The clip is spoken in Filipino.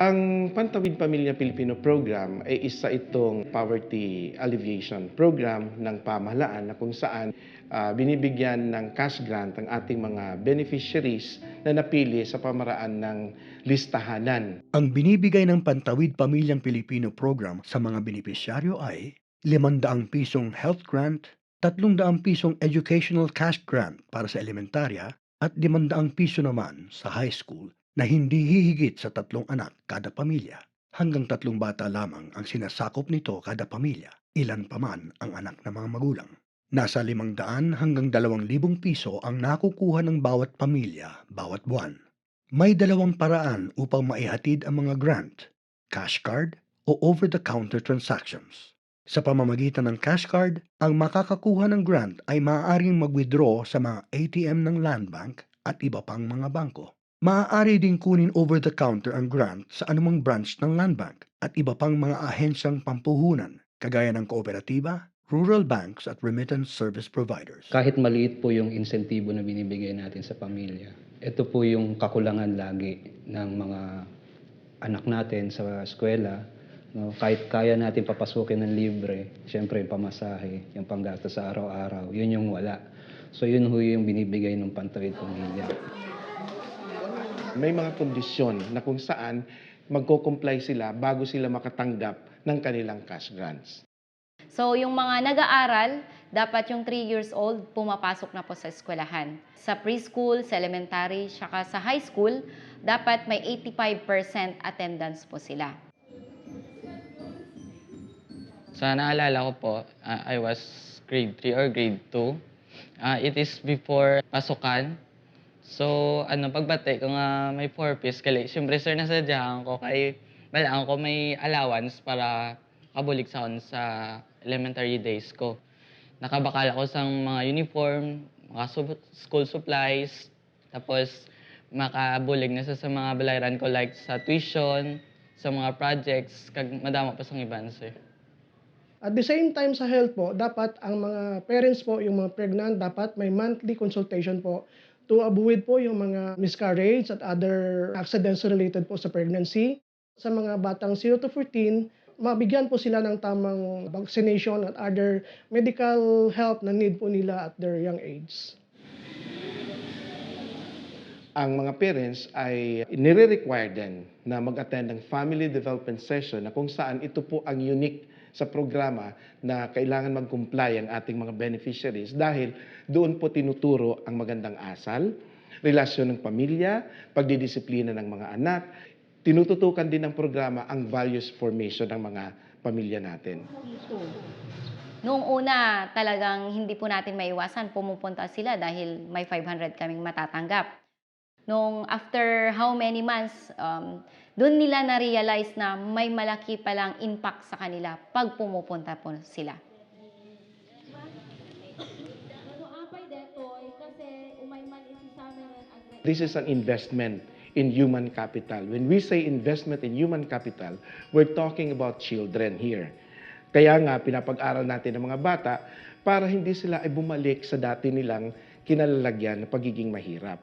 Ang Pantawid Pamilya Pilipino Program ay isa itong poverty alleviation program ng pamahalaan na kung saan ah, binibigyan ng cash grant ang ating mga beneficiaries na napili sa pamaraan ng listahanan. Ang binibigay ng Pantawid Pamilyang Pilipino program sa mga benepisyaryo ay 500 pisong health grant, 300 pisong educational cash grant para sa elementarya at 500 piso naman sa high school na hindi hihigit sa tatlong anak kada pamilya. Hanggang tatlong bata lamang ang sinasakop nito kada pamilya, ilan pa man ang anak ng mga magulang. Nasa 500 hanggang 2,000 piso ang nakukuha ng bawat pamilya bawat buwan. May dalawang paraan upang maihatid ang mga grant, cash card o over-the-counter transactions. Sa pamamagitan ng cash card, ang makakakuha ng grant ay maaaring mag-withdraw sa mga ATM ng Land Bank at iba pang mga bangko. Maaari din kunin over-the-counter ang grant sa anumang branch ng Land Bank at iba pang mga ahensyang pampuhunan kagaya ng kooperatiba, rural banks at remittance service providers. Kahit maliit po yung insentibo na binibigay natin sa pamilya, ito po yung kakulangan lagi ng mga anak natin sa eskwela. No, kahit kaya natin papasukin ng libre, syempre yung pamasahe, yung panggastos sa araw-araw, yun yung wala. So yun ho yung binibigay ng pantawid pamilya. May mga kondisyon na kung saan magko-comply sila bago sila makatanggap ng kanilang cash grants. So, yung mga nag-aaral, dapat yung 3 years old, pumapasok na po sa eskwelahan. Sa preschool, sa elementary, saka sa high school, dapat may 85% attendance po sila. Sa naalala ko po, ah, I was grade 3 or grade 2. Ah, it is before pasukan. So, ano, pagbati ko nga may 4 piece kali. Siyempre, sir, nasadyahan ko kay balaan ko may allowance para kabulik sa sa elementary days ko. Nakabakal ako sa mga uniform, mga school supplies, tapos makabulig na sa, sa mga balayran ko like sa tuition, sa mga projects, kag madama pa sa iban, sir. At the same time sa health po, dapat ang mga parents po, yung mga pregnant, dapat may monthly consultation po to avoid po yung mga miscarriage at other accidents related po sa pregnancy. Sa mga batang 0 to 14, mabigyan po sila ng tamang vaccination at other medical help na need po nila at their young age. Ang mga parents ay nire-require din na mag-attend ng family development session na kung saan ito po ang unique sa programa na kailangan mag-comply ang ating mga beneficiaries dahil doon po tinuturo ang magandang asal, relasyon ng pamilya, pagdidisiplina ng mga anak, tinututukan din ng programa ang values formation ng mga pamilya natin. Noong una, talagang hindi po natin maiwasan, pumupunta sila dahil may 500 kaming matatanggap. Noong after how many months, um, doon nila na-realize na may malaki palang impact sa kanila pag pumupunta po sila. This is an investment in human capital. When we say investment in human capital, we're talking about children here. Kaya nga, pinapag-aral natin ng mga bata para hindi sila ay bumalik sa dati nilang kinalalagyan na pagiging mahirap.